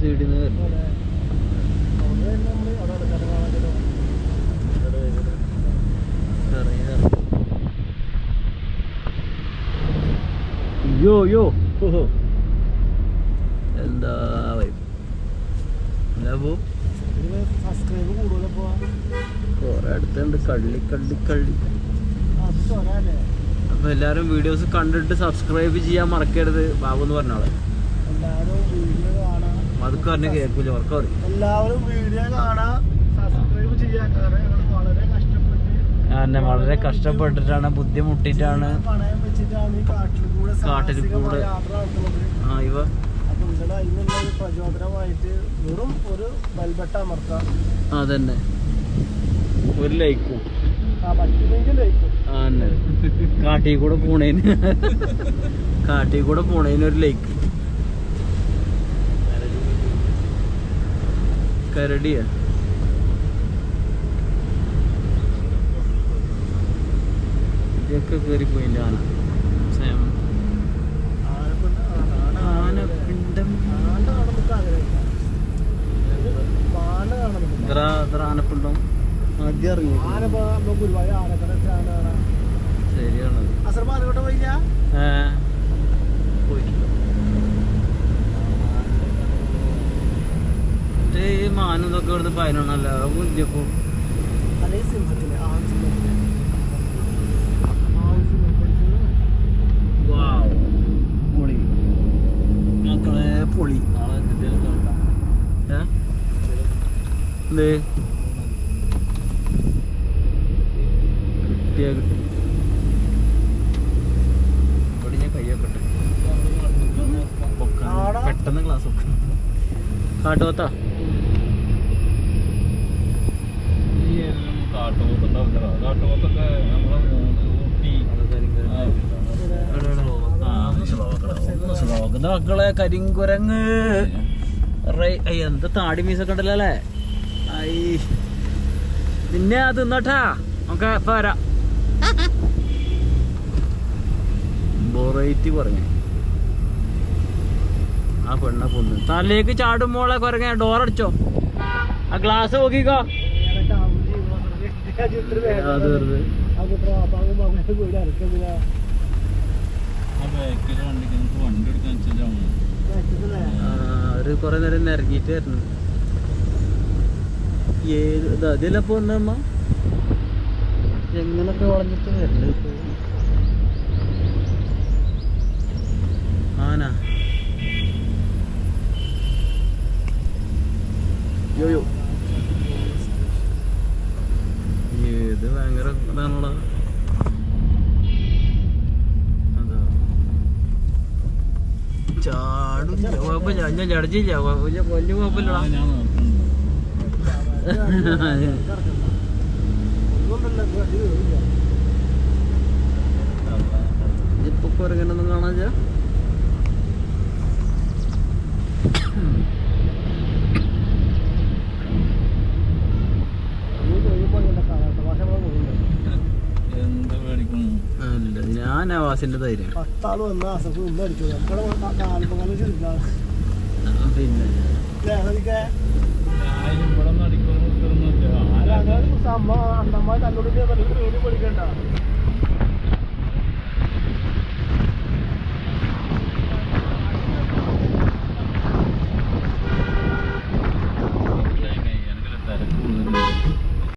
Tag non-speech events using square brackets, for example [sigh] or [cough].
സൈഡിൽ നിന്ന് യോ യോ എന്താ കൊറേ അടുത്തുണ്ട്. കള്ളി കള്ളി കള്ളി. അപ്പൊ എല്ലാരും വീഡിയോസ് കണ്ടിട്ട് സബ്സ്ക്രൈബ് ചെയ്യാൻ മറക്കരുത്. ബാബു എന്ന് പറഞ്ഞോളെ. എല്ലാരും കേൾക്കൂല ഉറക്കം പറയും എല്ലാവരും വീഡിയോ കാണാ. സബ്സ്ക്രൈബ് ചെയ്യാൻ കാരണം ഞങ്ങൾ വളരെ കഷ്ടപ്പെട്ട് വളരെ കഷ്ടപ്പെട്ടിട്ടാണ് ബുദ്ധിമുട്ടിട്ടാണ് പണയം വെച്ചിട്ടാണ് ഈ കാട്ടിൽ കൂടെ കാട്ടിൽ കൂടെ. യാത്ര നടത്തുന്നത്. ആ ഇവ. അപ്പൊ നിങ്ങളുടെ അതിനുള്ള ഒരു പ്രചോദനമായിട്ട് വെറും ഒരു ബൽബട്ട അമർത്താം. അതന്നെ. ഒരു ലൈക്കും. ആ പറ്റുമെങ്കിൽ ലയിക്കും ആ തന്നെ കാട്ടിൽ കൂടെ പോണേന്. [laughs] കാട്ടിൽ കൂടെ പോണേന് ഒരു ലൈക്ക്. കരടിയാ. ഇതൊക്കെ കയറിപ്പോയില്ല ആന? സേമ. ആനപ്പിണ്ട ഇത്ര ഇത്ര ആനപ്പിണ്ടം ആദ്യം ഇറങ്ങി ശരിയാണത് അസർബ അതുകൊണ്ട് പോയില്ല? ഏ. മാനം ഇതൊക്കെ പതിനൊന്നല്ലോ പതിനൊന്നല്ല? അതേ സിംഹത്തിൽ മക്കളെ പൊളി? എന്തേ? കിട്ടിയ കിട്ടി. പെട്ടെന്ന് ക്ലാസ് കാട്ടുപോത്താ. മക്കളെ കരിങ്കുരങ്ങ്. എന്ത് താടി മീസൊക്കെ ഉണ്ടല്ലോ അല്ലേ? ഐ നിന്നെ അത് തിന്നട്ടാ. നമുക്ക് ഇപ്പൊ വരാം. വെറൈറ്റി പറഞ്ഞു ആ പെണ്ണ പൊന്ന് തലേക്ക് ചാടുമ്പോളെ കുറഞ്ഞ ഡോറടിച്ചോ. ആ ഗ്ലാസ് നോക്കിക്കോ. അത് വെറുതെ. അവർ കുറെ നേരം നിരങ്ങിട്ടായിരുന്നു ഏത് ഇത് അതിലപ്പോ ഒന്നമ്മ എങ്ങനൊക്കെ വളഞ്ഞിട്ട് വരൽ? ആന. യോ യോ ഏത് ഭയങ്കര ഇതാണുള്ള അതാ ചാടും. കുഴപ്പമില്ല ഞാൻ ചടച്ചില്ല കുഴപ്പമില്ല വലിയ കുഴപ്പമില്ലടാ. ഇപ്പൊ കുരങ്ങനൊന്നും കാണാൻ അല്ല നവാസിന്റെ ധൈര്യം പത്താൾ വന്ന അസഫ് ഇന്ന് അടിച്ചു നമ്മുടെ നാലുപകാലം പിന്നെ. സംഭവം അണ്ണന്മാർ തന്നോട് പഠിക്കണ്ട